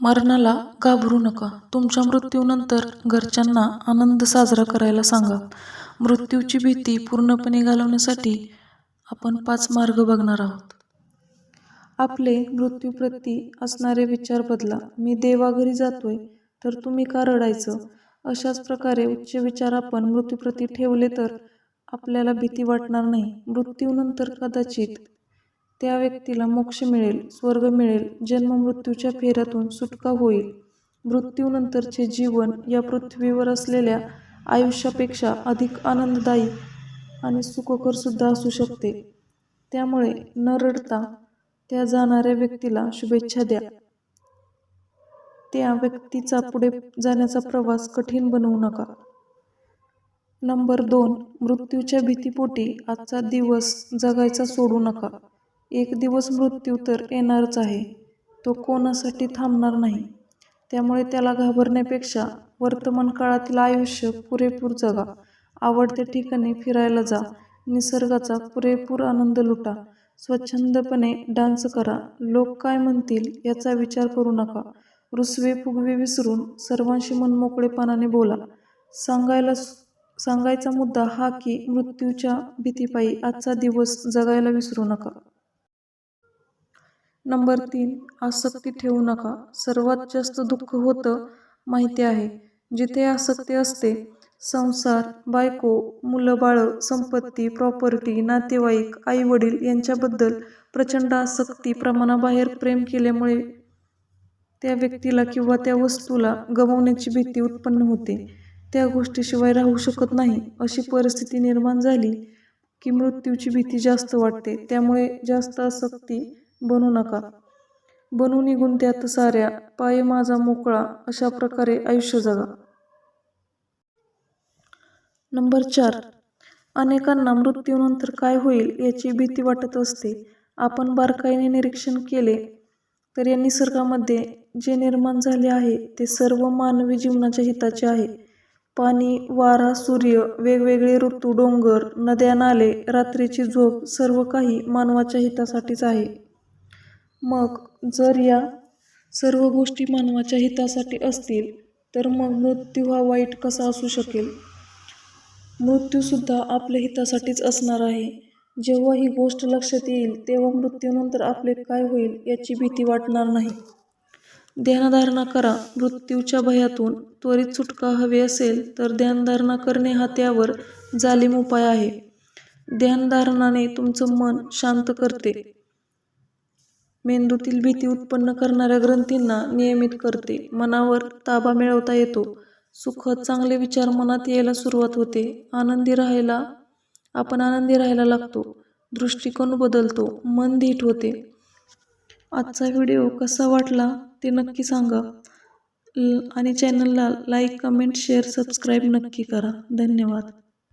मरणाला घाबरू नका. तुमच्या मृत्यूनंतर घरच्यांना आनंद साजरा करायला सांगा. मृत्यूची भीती पूर्णपणे घालवण्यासाठी आपण पाच मार्ग बघणार आहोत. आपले मृत्यूप्रती असणारे विचार बदला. मी देवाघरी जातोय तर तुम्ही का रडायचं? अशाच प्रकारे उच्च विचार आपण मृत्यूप्रती ठेवले तर आपल्याला भीती वाटणार नाही. मृत्यूनंतर कदाचित त्या व्यक्तीला मोक्ष मिळेल स्वर्ग मिळेल जन्म मृत्यूच्या फेऱ्यातून सुटका होईल. मृत्यूनंतरचे जीवन या पृथ्वीवर असलेल्या आयुष्यापेक्षा अधिक आनंददायी आणि सुखकर सुद्धा असू शकते. त्यामुळे न रडता त्या जाणाऱ्या व्यक्तीला शुभेच्छा द्या. त्या व्यक्तीचा पुढे जाण्याचा प्रवास कठीण बनवू नका. नंबर दोन मृत्यूच्या भीतीपोटी आजचा दिवस जगायचा सोडू नका. एक दिवस मृत्यू तर येणारच आहे. तो कोणासाठी थांबणार नाही. त्यामुळे त्याला घाबरण्यापेक्षा वर्तमान काळातील आयुष्य पुरेपूर जगा. आवडत्या ठिकाणी फिरायला जा. निसर्गाचा पुरेपूर आनंद लुटा. स्वच्छंदपणे डान्स करा. लोक काय म्हणतील याचा विचार करू नका. रुसवे फुगवे विसरून सर्वांशी मनमोकळेपणाने बोला. सांगायला सांगायचा मुद्दा हा की मृत्यूच्या भीतीपायी आजचा दिवस जगायला विसरू नका. नंबर तीन आसक्ती ठेवू नका. सर्वात जास्त दुःख होतं माहिती आहे. जिथे आसक्ती असते संसार बायको मुलं बाळं संपत्ती प्रॉपर्टी नातेवाईक आई वडील यांच्याबद्दल प्रचंड आसक्ती प्रमाणाबाहेर प्रेम केल्यामुळे त्या व्यक्तीला किंवा त्या वस्तूला गमावण्याची भीती उत्पन्न होते. त्या गोष्टीशिवाय राहू शकत नाही अशी परिस्थिती निर्माण झाली की मृत्यूची भीती जास्त वाटते. त्यामुळे जास्त आसक्ती बनू नका. बनू निघून त्यात साऱ्या पाय माझा मोकळा अशा प्रकारे आयुष्य जगा. नंबर चार. अनेकांना मृत्यूनंतर काय होईल याची भीती वाटत असते. आपण बारकाईने निरीक्षण केले तर या निसर्गामध्ये जे निर्माण झाले आहे ते सर्व मानवी जीवनाच्या हिताचे आहे. पाणी वारा सूर्य वेगवेगळे ऋतू डोंगर नद्या नाले रात्रीची झोप सर्व काही मानवाच्या हितासाठीच आहे. मग जर या सर्व गोष्टी मानवाच्या हितासाठी असतील तर मग मृत्यू हा वाईट कसा असू शकेल? मृत्यूसुद्धा आपल्या हितासाठीच असणार आहे. जेव्हा ही गोष्ट लक्षात येईल तेव्हा मृत्यूनंतर आपले काय होईल याची भीती वाटणार नाही. ध्यानधारणा करा. मृत्यूच्या भयातून त्वरित सुटका हवी असेल तर ध्यानधारणा करणे हा त्यावर जालिम उपाय आहे. ध्यानधारणाने तुमचं मन शांत करते. मेंदूतील भीती उत्पन्न करणाऱ्या ग्रंथींना नियमित करते. मनावर ताबा मिळवता येतो. सुखद चांगले विचार मनात यायला सुरुवात होते. आनंदी राहायला आपण आनंदी राहायला लागतो. दृष्टिकोन बदलतो. मन धीट होते. आजचा व्हिडिओ कसा वाटला ते नक्की सांगा. आणि चॅनलला लाईक कमेंट शेअर सबस्क्राईब नक्की करा. धन्यवाद.